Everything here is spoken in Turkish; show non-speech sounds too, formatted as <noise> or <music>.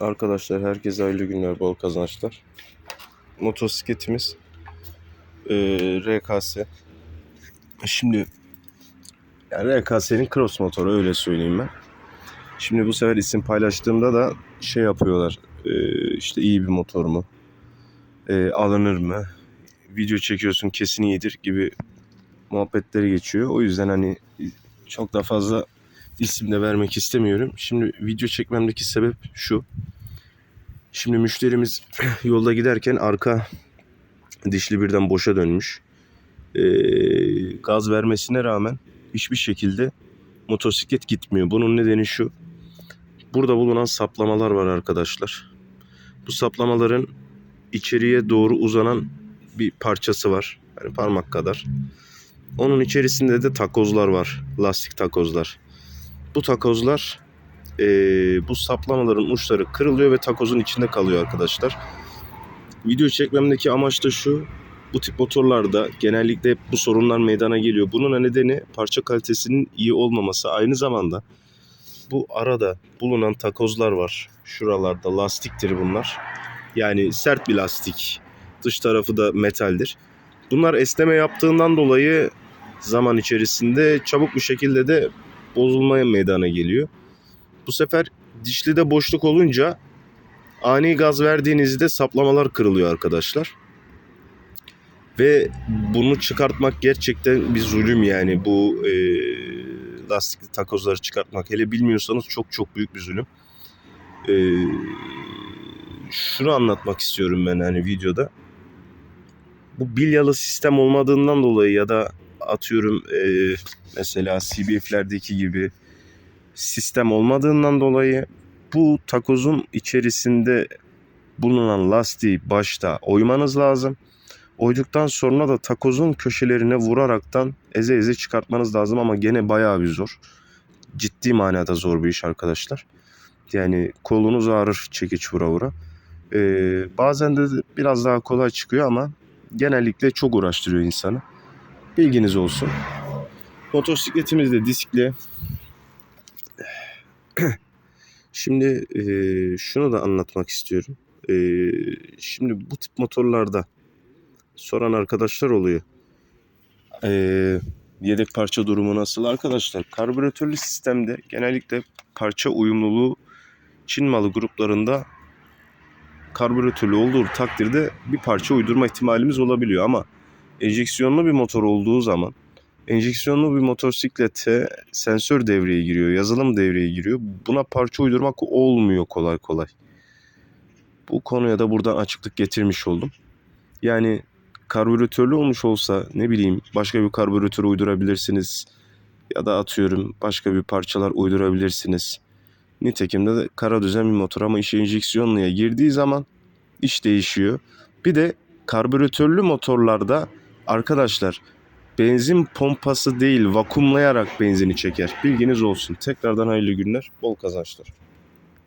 Arkadaşlar herkese hayırlı günler, bol kazançlar. Motosikletimiz eee, RKS. Şimdi yani RKS'nin cross motoru öyle söyleyeyim ben. Şimdi bu sefer isim paylaştığımda da şey yapıyorlar. eee, işte iyi bir motor mu? Eee, alınır mı? Video çekiyorsun kesin iyidir gibi muhabbetleri geçiyor. O yüzden hani çok da fazla isim de vermek istemiyorum. Şimdi video çekmemdeki sebep şu. Şimdi müşterimiz <clears throat> yolda giderken arka dişli birden boşa dönmüş. Ee, gaz vermesine rağmen hiçbir şekilde motosiklet gitmiyor. Bunun nedeni şu. Burada bulunan saplamalar var arkadaşlar. Bu saplamaların içeriye doğru uzanan bir parçası var. Yani parmak kadar. Onun içerisinde de takozlar var. Lastik takozlar. Bu takozlar eee, bu saplamaların uçları kırılıyor ve takozun içinde kalıyor arkadaşlar. Video çekmemdeki amaç da şu. Bu tip motorlarda genellikle bu sorunlar meydana geliyor. Bunun nedeni parça kalitesinin iyi olmaması. Aynı zamanda bu arada bulunan takozlar var. Şuralarda lastiktir bunlar. Yani sert bir lastik. Dış tarafı da metaldir. Bunlar esneme yaptığından dolayı zaman içerisinde çabuk bir şekilde de bozulmaya meydana geliyor. Bu sefer dişlide boşluk olunca ani gaz verdiğinizde saplamalar kırılıyor arkadaşlar. Ve bunu çıkartmak gerçekten bir zulüm yani bu e, lastikli takozları çıkartmak. Hele bilmiyorsanız çok çok büyük bir zulüm. E, şunu anlatmak istiyorum ben hani videoda. Bu bilyalı sistem olmadığından dolayı ya da atıyorum e, mesela CBF'lerdeki gibi sistem olmadığından dolayı bu takozun içerisinde bulunan lastiği başta oymanız lazım. Oyduktan sonra da takozun köşelerine vuraraktan eze eze çıkartmanız lazım ama gene bayağı bir zor. Ciddi manada zor bir iş arkadaşlar. Yani kolunuz ağrır çekiç vura vura. Ee, bazen de biraz daha kolay çıkıyor ama genellikle çok uğraştırıyor insanı. Bilginiz olsun. Motosikletimiz de diskli. <clears throat> Şimdi e, şunu da anlatmak istiyorum. E, şimdi bu tip motorlarda soran arkadaşlar oluyor. E, yedek parça durumu nasıl? Arkadaşlar karbüratörlü sistemde genellikle parça uyumluluğu Çin malı gruplarında karbüratörlü olduğu takdirde bir parça uydurma ihtimalimiz olabiliyor ama enjeksiyonlu bir motor olduğu zaman enjeksiyonlu bir motosiklete sensör devreye giriyor, yazılım devreye giriyor. Buna parça uydurmak olmuyor kolay kolay. Bu konuya da buradan açıklık getirmiş oldum. Yani karbüratörlü olmuş olsa ne bileyim başka bir karbüratör uydurabilirsiniz. Ya da atıyorum başka bir parçalar uydurabilirsiniz. Nitekim de kara düzen bir motor ama işe enjeksiyonluya girdiği zaman iş değişiyor. Bir de karbüratörlü motorlarda arkadaşlar benzin pompası değil vakumlayarak benzini çeker. Bilginiz olsun. Tekrardan hayırlı günler, bol kazançlar.